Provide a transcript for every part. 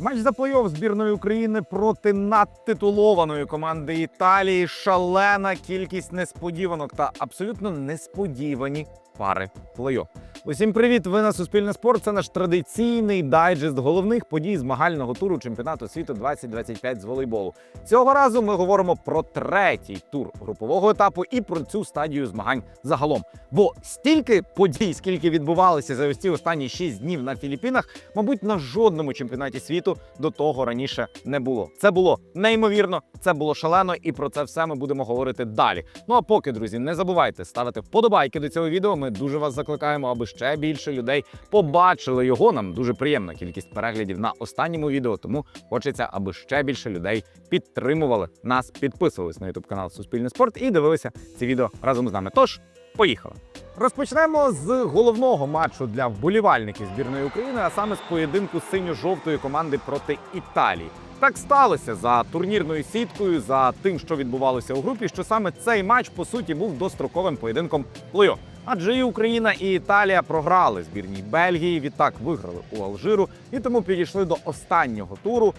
Матч за плей-офф збірної України проти надтитулованої команди Італії. Шалена кількість несподіванок та абсолютно несподівані пари плей-офф. Усім привіт! Ви на Суспільне спорт. Це наш традиційний дайджест головних подій змагального туру чемпіонату світу 2025 з волейболу. Цього разу ми говоримо про третій тур групового етапу і про цю стадію змагань загалом. Бо стільки подій, скільки відбувалося за ось ці останні 6 днів на Філіппінах, мабуть, на жодному чемпіонаті світу до того раніше не було. Це було неймовірно, це було шалено, і про це все ми будемо говорити далі. Ну а поки, друзі, не забувайте ставити вподобайки до цього відео. Ми дуже вас закликаємо, аби ще більше людей побачили його. Нам дуже приємна кількість переглядів на останньому відео. Тому хочеться, аби ще більше людей підтримували нас, підписувались на YouTube канал Суспільне спорт і дивилися ці відео разом з нами. Тож, поїхали. Розпочнемо з головного матчу для вболівальників збірної України, а саме з поєдинку синьо-жовтої команди проти Італії. Так сталося за турнірною сіткою, за тим, що відбувалося у групі, що саме цей матч по суті був достроковим поєдинком плей-офф. Адже і Україна, і Італія програли збірній Бельгії. Відтак виграли у Алжиру і тому підійшли до останнього туру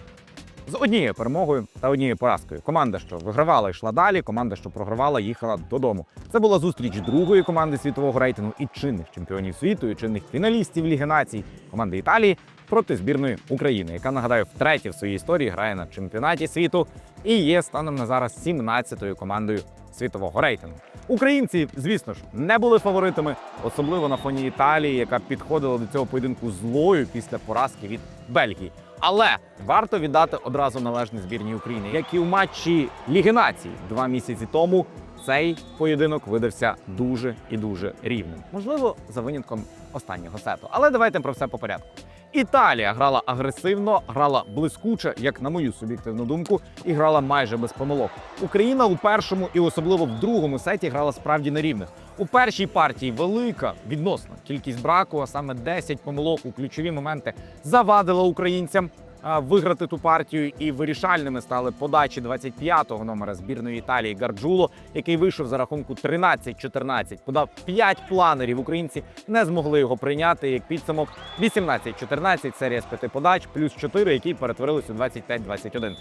з однією перемогою та однією поразкою. Команда, що вигравала, йшла далі. Команда, що програвала, їхала додому. Це була зустріч другої команди світового рейтингу і чинних чемпіонів світу, і чинних фіналістів Ліги націй команди Італії проти збірної України, яка нагадаю втретє в своїй історії грає на чемпіонаті світу і є станом на зараз 17-ю командою світового рейтингу. Українці, звісно ж, не були фаворитами, особливо на фоні Італії, яка підходила до цього поєдинку злою після поразки від Бельгії. Але варто віддати одразу належне збірній України, як і у матчі Ліги націй два місяці тому. Цей поєдинок видався дуже і дуже рівним. Можливо, за винятком останнього сету. Але давайте про все по порядку. Італія грала агресивно, грала блискуче, як на мою суб'єктивну думку, і грала майже без помилок. Україна у першому і особливо в другому сеті грала справді на рівних. У першій партії велика відносна кількість браку, а саме 10 помилок у ключові моменти завадила українцям виграти ту партію. І вирішальними стали подачі 25-го номера збірної Італії Гарджуло, який вийшов за рахунку 13-14, подав 5 планерів. Українці не змогли його прийняти. Як підсумок 18-14, серія з 5 подач, плюс 4, які перетворились у 25-21.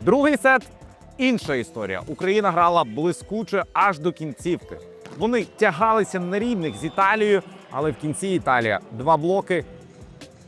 Другий сет інша історія. Україна грала блискуче аж до кінцівки. Вони тягалися на рівних з Італією, але в кінці Італія два блоки,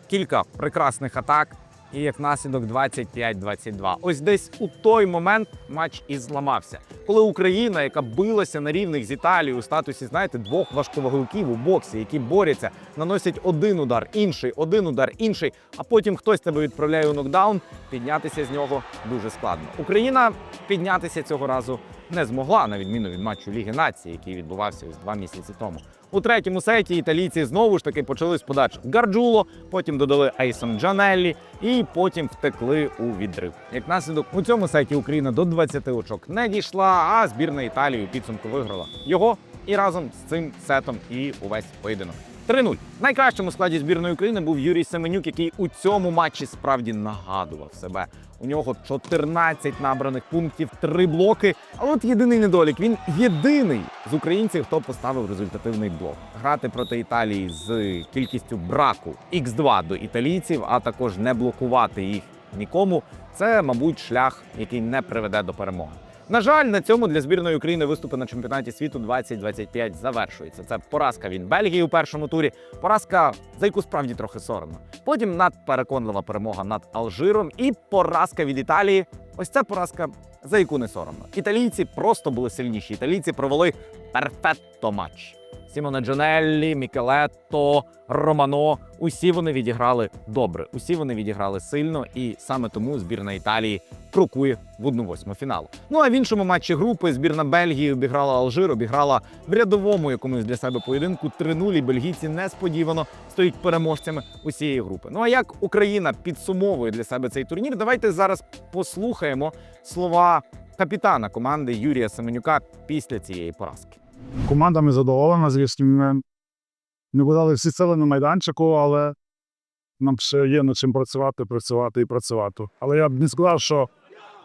кілька прекрасних атак. І як наслідок 25-22. Ось десь у той момент матч і зламався. Коли Україна, яка билася на рівних з Італією у статусі, знаєте, двох важковаговиків у боксі, які борються, наносять один удар, інший, один удар, інший, а потім хтось тебе відправляє у нокдаун, піднятися з нього дуже складно. Україна піднятися цього разу не змогла, на відміну від матчу Ліги нації, який відбувався ось два місяці тому. У третьому сеті італійці знову ж таки почали з подач Гарджуло, потім додали Ейсон Джанеллі і потім втекли у відрив. Як наслідок у цьому сеті Україна до 20 очок не дійшла, а збірна Італії у підсумку виграла його і разом з цим сетом і увесь поєдинок. 3-0. В найкращому складі збірної України був Юрій Семенюк, який у цьому матчі справді нагадував себе. У нього 14 набраних пунктів, 3 блоки. А от єдиний недолік. Він єдиний з українців, хто поставив результативний блок. Грати проти Італії з кількістю браку X2 до італійців, а також не блокувати їх нікому. Це, мабуть, шлях, який не приведе до перемоги. На жаль, на цьому для збірної України виступи на чемпіонаті світу 2025 завершуються. Це поразка від Бельгії у першому турі, поразка, за яку справді трохи соромно. Потім надпереконлива перемога над Алжиром і поразка від Італії. Ось ця поразка, за яку не соромно. Італійці просто були сильніші. Італійці провели перфетто матч. Сімоне Джанеллі, Мікелетто, Романо. Усі вони відіграли добре. Усі вони відіграли сильно, і саме тому збірна Італії крокує в 1-8 фіналу. Ну а в іншому матчі групи збірна Бельгії обіграла Алжир, обіграла в рядовому якомусь для себе поєдинку 3-0, і бельгійці несподівано стають переможцями усієї групи. Ну а як Україна підсумовує для себе цей турнір? Давайте зараз послухаємо слова капітана команди Юрія Семенюка після цієї поразки. Командами задоволена, звісно, ми не подали всі сили на майданчику, але нам ще є над чим працювати, працювати і працювати. Але я б не сказав, що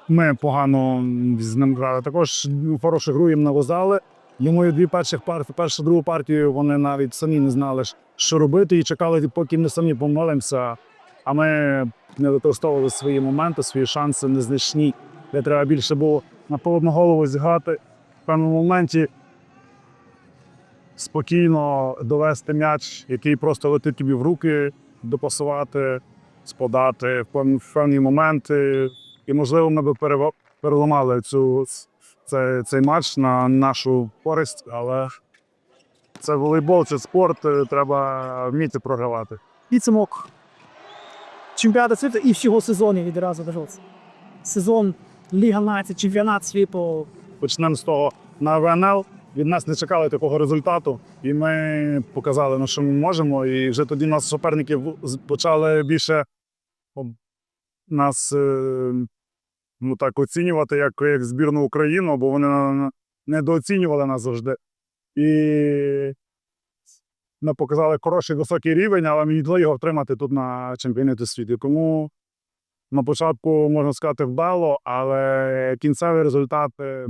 ми погано з ним грали. Також хорошу гру їм навозали. Йому дві перших партії, першу другу партію вони навіть самі не знали, що робити, і чекали, поки ми самі помолимося. а ми не використовували свої моменти, свої шанси незначні, де треба більше було на голову зіграти в певному моменті. Спокійно довести м'яч, який просто летить тобі в руки, допасувати, сподати в певні, моменти. І, можливо, ми перево- переламали цю, цей, цей матч на нашу користь, але це волейбол, це спорт, е, треба вміти програвати. підсумок чемпіонату світу і всього сезону відразу дожився. Сезон Ліга націй, чемпіонат світу. Почнемо з того на ВНЛ. Від нас не чекали такого результату, і ми показали, на що ми можемо. І вже тоді нас суперники почали більше нас е, ну, так оцінювати як, як збірну Україну, бо вони недооцінювали нас завжди. І ми показали хороший високий рівень, але мені його його втримати тут на чемпіонаті світу. Тому на початку можна сказати вдало, але кінцевий результат е,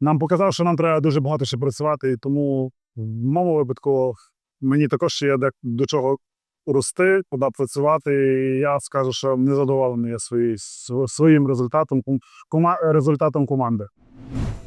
нам показав, що нам треба дуже багато ще працювати, і тому в моєму випадку мені також є де- до чого рости, куди працювати. І я скажу, що не задоволений я свої, св- своїм результатом, результатом команди.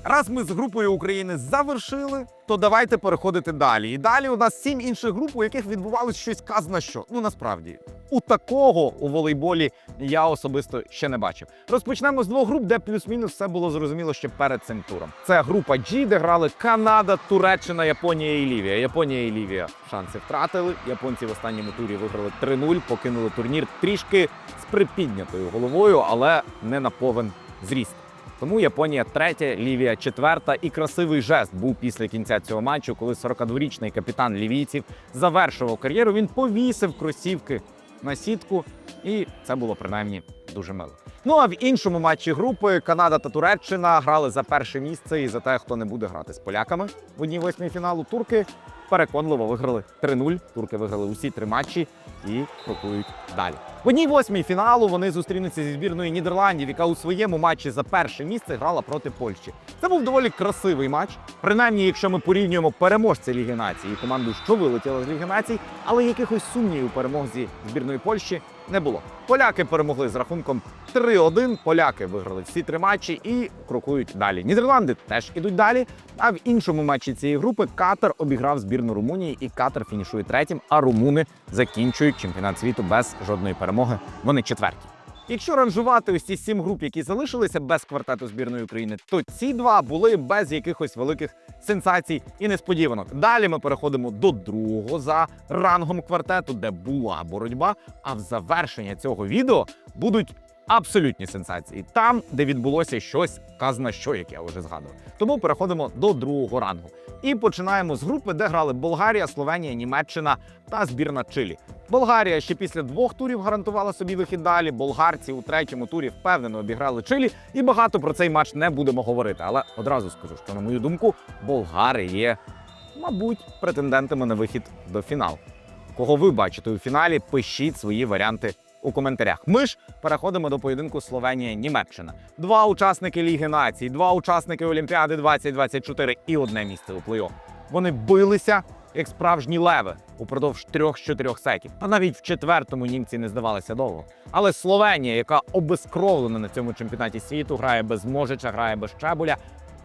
Раз ми з групою України завершили, то давайте переходити далі. І далі у нас сім інших груп, у яких відбувалось щось казна що. Ну насправді у такого у волейболі я особисто ще не бачив. Розпочнемо з двох груп, де плюс-мінус все було зрозуміло ще перед цим туром. Це група G, де грали Канада, Туреччина, Японія і Лівія. Японія і Лівія шанси втратили. Японці в останньому турі виграли 3-0, покинули турнір трішки з припіднятою головою, але не на повен зріст. Тому Японія третя, Лівія четверта. І красивий жест був після кінця цього матчу, коли 42-річний капітан лівійців завершував кар'єру. Він повісив кросівки на сітку, і це було принаймні дуже мило. Ну а в іншому матчі групи Канада та Туреччина грали за перше місце і за те, хто не буде грати з поляками в одній восьмій фіналу. Турки переконливо виграли 3-0. Турки виграли усі три матчі і крокують далі. В одній восьмій фіналу вони зустрінуться зі збірною Нідерландів, яка у своєму матчі за перше місце грала проти Польщі. Це був доволі красивий матч. Принаймні, якщо ми порівнюємо переможця Ліги Нації і команду, що вилетіла з Ліги Націй, але якихось сумнівів у перемозі збірної Польщі не було. Поляки перемогли з рахунком 3-1. Поляки виграли всі три матчі і крокують далі. Нідерланди теж ідуть далі. А в іншому матчі цієї групи Катар обіграв збірну Румунії, і Катар фінішує третім. А румуни закінчують чемпіонат світу без жодної перемоги. Вони четверті. Якщо ранжувати ось ці сім груп, які залишилися без квартету збірної України, то ці два були без якихось великих сенсацій і несподіванок. Далі ми переходимо до другого за рангом квартету, де була боротьба. А в завершення цього відео будуть абсолютні сенсації, там, де відбулося щось казна що, як я вже згадував. Тому переходимо до другого рангу. І починаємо з групи, де грали Болгарія, Словенія, Німеччина та збірна Чилі. Болгарія ще після двох турів гарантувала собі вихід далі. Болгарці у третьому турі впевнено обіграли Чилі, і багато про цей матч не будемо говорити. Але одразу скажу, що на мою думку, болгари є, мабуть, претендентами на вихід до фіналу. Кого ви бачите у фіналі, пишіть свої варіанти у коментарях. Ми ж переходимо до поєдинку Словенія-Німеччина. Два учасники Ліги націй, два учасники Олімпіади 2024 і одне місце у плей-офф. Вони билися як справжні леви упродовж трьох з чотирьох сетів. А навіть в четвертому німці не здавалися довго. Але Словенія, яка обезкровлена на цьому чемпіонаті світу, грає без Можича, грає без Чебуля,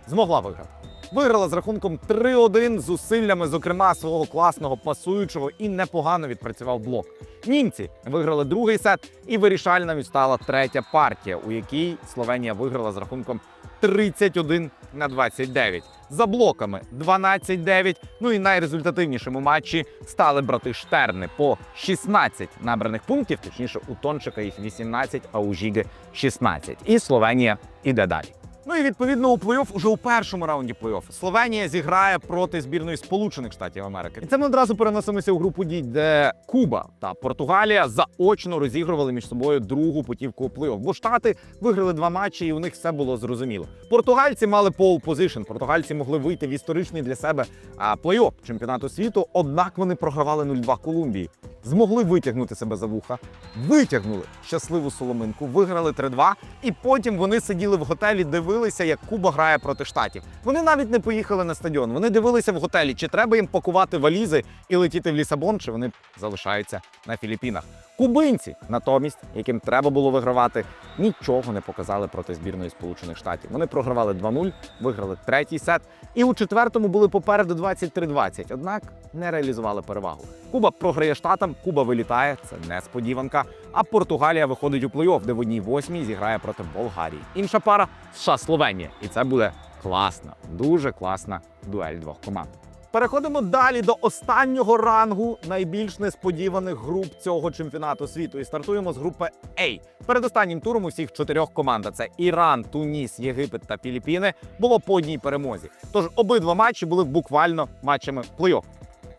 змогла виграти. Виграла з рахунком 3-1 зусиллями, зокрема, свого класного пасуючого і непогано відпрацював блок. Німці виграли другий сет, і вирішальною стала третя партія, у якій Словенія виграла з рахунком 31 на 29. За блоками 12-9. Ну і найрезультативнішим матчі стали брати Штерни по 16 набраних пунктів, точніше, у Тончика їх 18, а у Жіги 16. І Словенія іде далі. Ну і відповідно у плей-офф уже у першому раунді плей-офф Словенія зіграє проти збірної Сполучених Штатів Америки. І це ми одразу переносимося у групу дій, де Куба та Португалія заочно розігрували між собою другу путівку плей-офф. Бо штати виграли два матчі, і у них все було зрозуміло. Португальці мали пол позишн. Португальці могли вийти в історичний для себе плей-офф чемпіонату світу. Однак вони програвали 0-2 Колумбії. Змогли витягнути себе за вуха, витягнули щасливу соломинку, виграли 3-2, і потім вони сиділи в готелі, дивилися, як Куба грає проти штатів. Вони навіть не поїхали на стадіон. Вони дивилися в готелі, чи треба їм пакувати валізи і летіти в Лісабон, чи вони залишаються на Філіппінах. Кубинці, натомість, яким треба було вигравати, нічого не показали проти збірної Сполучених Штатів. Вони програвали 2-0, виграли третій сет, і у четвертому були попереду 23-20, однак не реалізували перевагу. Куба програє штатам, Куба вилітає, це несподіванка. А Португалія виходить у плей-офф, де в одній восьмій зіграє проти Болгарії. Інша пара США Словенія, і це буде класна, дуже класна дуель двох команд. Переходимо далі до останнього рангу найбільш несподіваних груп цього чемпіонату світу. І стартуємо з групи А. Перед останнім туром усіх чотирьох команд це Іран, Туніс, Єгипет та Філіппіни було по одній перемозі. Тож обидва матчі були буквально матчами плей-офф.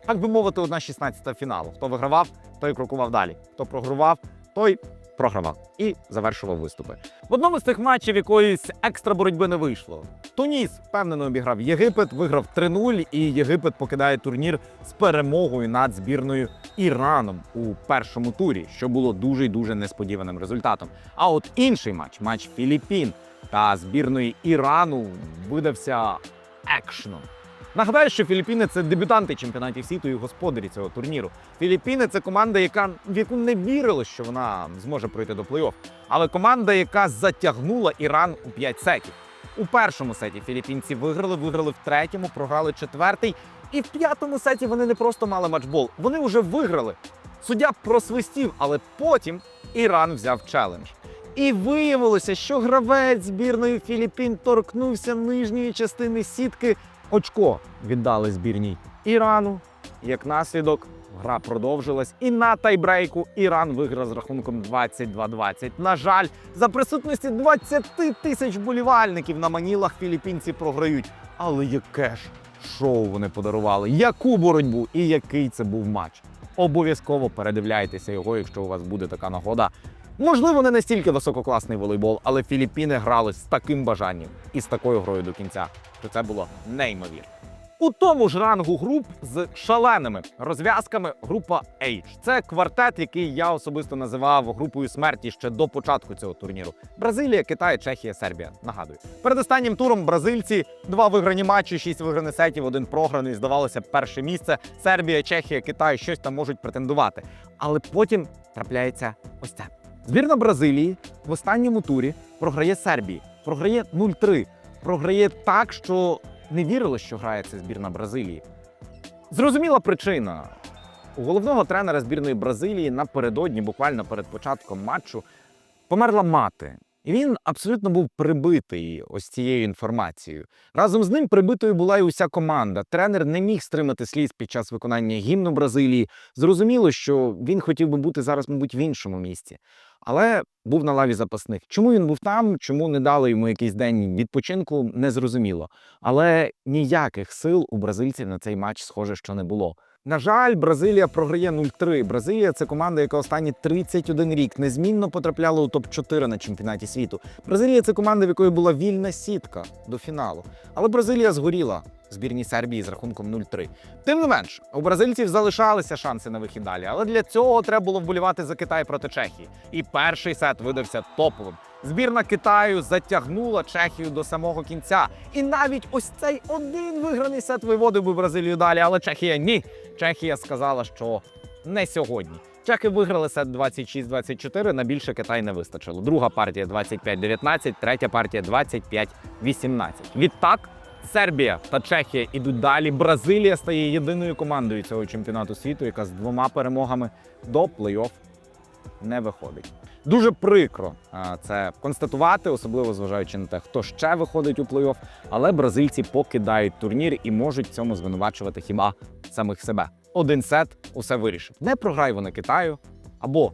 Так би мовити, одна 16 фіналу. Хто вигравав, той крокував далі. Хто програвав, той програвав і завершував виступи. В одному з цих матчів якоїсь екстра боротьби не вийшло. Туніс впевнено обіграв Єгипет, виграв 3-0, і Єгипет покидає турнір з перемогою над збірною Іраном у першому турі, що було дуже й дуже несподіваним результатом. А от інший матч, матч Філіппін та збірної Ірану, видався екшеном. Нагадаю, що Філіппіни це дебютанти чемпіонатів світу і господарі цього турніру. Філіппіни це команда, яка в яку не вірили, що вона зможе пройти до плей-офф. Але команда, яка затягнула Іран у 5 сетів. У першому сеті філіппінці виграли, виграли в третьому, програли четвертий. І в п'ятому сеті вони не просто мали матчбол, вони вже виграли. Суддя просвистів, але потім Іран взяв челендж. І виявилося, що гравець збірної Філіппін торкнувся нижньої частини сітки. Очко віддали збірній Ірану. Як наслідок, гра продовжилась, і на тайбрейку Іран виграв з рахунком 22-20. На жаль, за присутності 20 тисяч болівальників на манілах філіппінці програють. Але яке ж шоу вони подарували, яку боротьбу і який це був матч. Обов'язково передивляйтеся його, якщо у вас буде така нагода. Можливо, не настільки висококласний волейбол, але Філіппіни грали з таким бажанням і з такою грою до кінця, що це було неймовірно. У тому ж рангу груп з шаленими розв'язками група H. Це квартет, який я особисто називав групою смерті ще до початку цього турніру. Бразилія, Китай, Чехія, Сербія. Нагадую, перед останнім туром бразильці два виграні матчі, шість виграних сетів, один програний. Здавалося, перше місце. Сербія, Чехія, Китай щось там можуть претендувати. Але потім трапляється ось це. Збірна Бразилії в останньому турі програє Сербії, програє 0-3. Програє так, що не вірили, що грає ця збірна Бразилії. Зрозуміла причина. У головного тренера збірної Бразилії напередодні, буквально перед початком матчу, померла мати. І він абсолютно був прибитий ось цією інформацією. Разом з ним прибитою була і уся команда. Тренер не міг стримати сліз під час виконання гімну Бразилії. Зрозуміло, що він хотів би бути зараз, мабуть, в іншому місці. Але був на лаві запасних. Чому він був там, чому не дали йому якийсь день відпочинку, не зрозуміло. Але ніяких сил у бразильців на цей матч, схоже, що не було. На жаль, Бразилія програє 0-3. Бразилія це команда, яка останні 31 рік незмінно потрапляла у топ-4 на чемпіонаті світу. Бразилія це команда, в якої була вільна сітка до фіналу. Але Бразилія згоріла збірній Сербії з рахунком 0-3. Тим не менш, у бразильців залишалися шанси на вихід далі, але для цього треба було вболівати за Китай проти Чехії. І перший сет видався топовим. Збірна Китаю затягнула Чехію до самого кінця. І навіть ось цей один виграний сет виводив би Бразилію далі, але Чехія ні. Чехія сказала, що не сьогодні. Чехи виграли сет 26-24, на більше Китай не вистачило. Друга партія 25-19, третя партія 25-18. Відтак Сербія та Чехія ідуть далі. Бразилія стає єдиною командою цього чемпіонату світу, яка з двома перемогами до плей-офф не виходить. Дуже прикро це констатувати, особливо зважаючи на те, хто ще виходить у плей-офф. Але бразильці покидають турнір і можуть цьому звинувачувати хіба самих себе. Один сет усе вирішив. Не програй вони Китаю або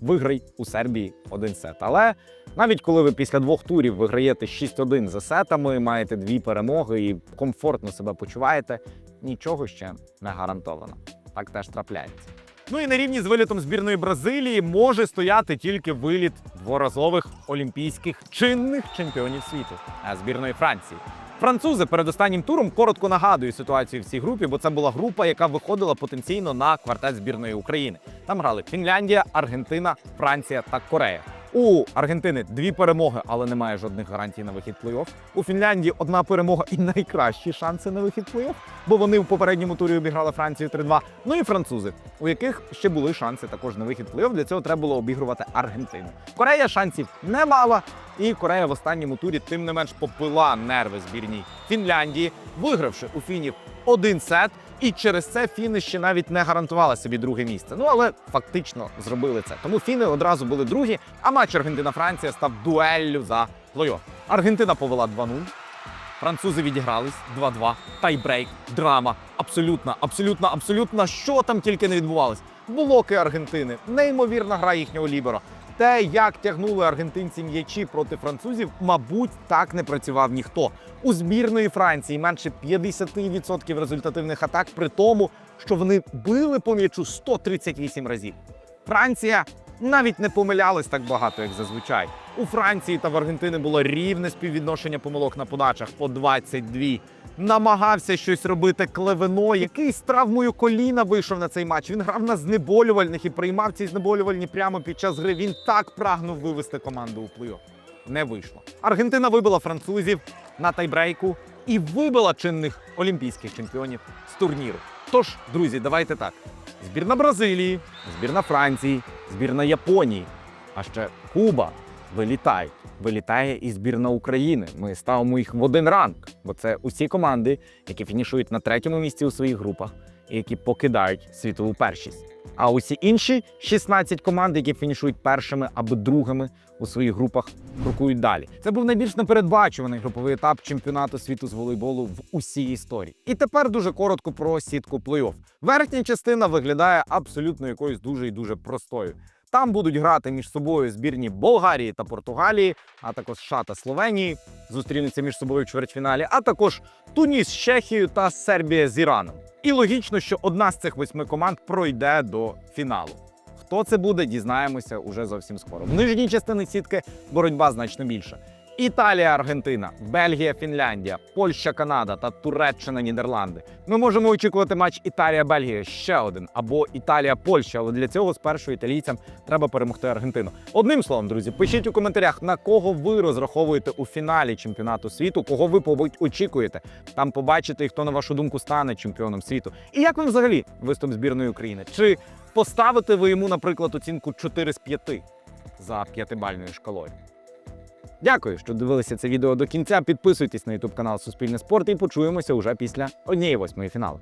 виграй у Сербії один сет. Але навіть коли ви після двох турів виграєте 6-1 за сетами, маєте дві перемоги і комфортно себе почуваєте, нічого ще не гарантовано. Так теж трапляється. Ну і на рівні з вилітом збірної Бразилії може стояти тільки виліт дворазових олімпійських чинних чемпіонів світу а збірної Франції. Французи перед останнім туром коротко нагадую ситуацію в цій групі, бо це була група, яка виходила потенційно на квартет збірної України. Там грали Фінляндія, Аргентина, Франція та Корея. У Аргентини дві перемоги, але немає жодних гарантій на вихід плей-офф. У Фінляндії одна перемога і найкращі шанси на вихід плей-офф, бо вони в попередньому турі обіграли Францію 3-2. Ну і французи, у яких ще були шанси також на вихід плей-офф. Для цього треба було обігрувати Аргентину. Корея шансів не мала, і Корея в останньому турі тим не менш попила нерви збірній Фінляндії, вигравши у фінів один сет. І через це фіни ще навіть не гарантували собі друге місце. Ну але фактично зробили це. Тому фіни одразу були другі. А матч Аргентина-Франція став дуеллю за плей-офф. Аргентина повела 2-0. Французи відігрались 2-2. Тайбрейк, драма. Абсолютно, абсолютно, абсолютно, що там тільки не відбувалось. Блоки Аргентини, неймовірна гра їхнього лібера. Те, як тягнули аргентинці м'ячі проти французів, мабуть, так не працював ніхто. У збірної Франції менше 50% результативних атак, при тому, що вони били по м'ячу 138 разів. Франція навіть не помилялась так багато, як зазвичай. У Франції та в Аргентини було рівне співвідношення помилок на подачах по 22. Намагався щось робити Клевено, який з травмою коліна вийшов на цей матч. Він грав на знеболювальних і приймав ці знеболювальні прямо під час гри. Він так прагнув вивести команду у плей-офф. Не вийшло. Аргентина вибила французів на тайбрейку і вибила чинних олімпійських чемпіонів з турніру. Тож, друзі, давайте так: збірна Бразилії, збірна Франції, збірна Японії, а ще Куба вилітають. Вилітає і збірна України. Ми ставимо їх в один ранг, бо це усі команди, які фінішують на третьому місці у своїх групах і які покидають світову першість. А усі інші 16 команд, які фінішують першими або другими у своїх групах, крокують далі. Це був найбільш непередбачуваний груповий етап чемпіонату світу з волейболу в усій історії. І тепер дуже коротко про сітку плей-офф. Верхня частина виглядає абсолютно якоюсь дуже і дуже простою. Там будуть грати між собою збірні Болгарії та Португалії, а також США та Словенії зустрінуться між собою в чвертьфіналі, а також Туніс з Чехією та Сербія з Іраном. І логічно, що одна з цих восьми команд пройде до фіналу. Хто це буде, дізнаємося уже зовсім скоро. В нижній частині сітки боротьба значно більша. Італія, Аргентина, Бельгія, Фінляндія, Польща, Канада та Туреччина, Нідерланди. Ми можемо очікувати матч Італія-Бельгія ще один або Італія-Польща, але для цього спершу італійцям треба перемогти Аргентину. Одним словом, друзі, пишіть у коментарях, на кого ви розраховуєте у фіналі чемпіонату світу, кого ви мабуть, очікуєте. Там побачите, хто на вашу думку стане чемпіоном світу. І як вам взагалі виступ збірної України? Чи поставите ви йому, наприклад, оцінку 4 з 5 за п'ятибальною шкалою? Дякую, що дивилися це відео до кінця. Підписуйтесь на YouTube канал Суспільне спорт і почуємося уже після однієї восьмої фіналу.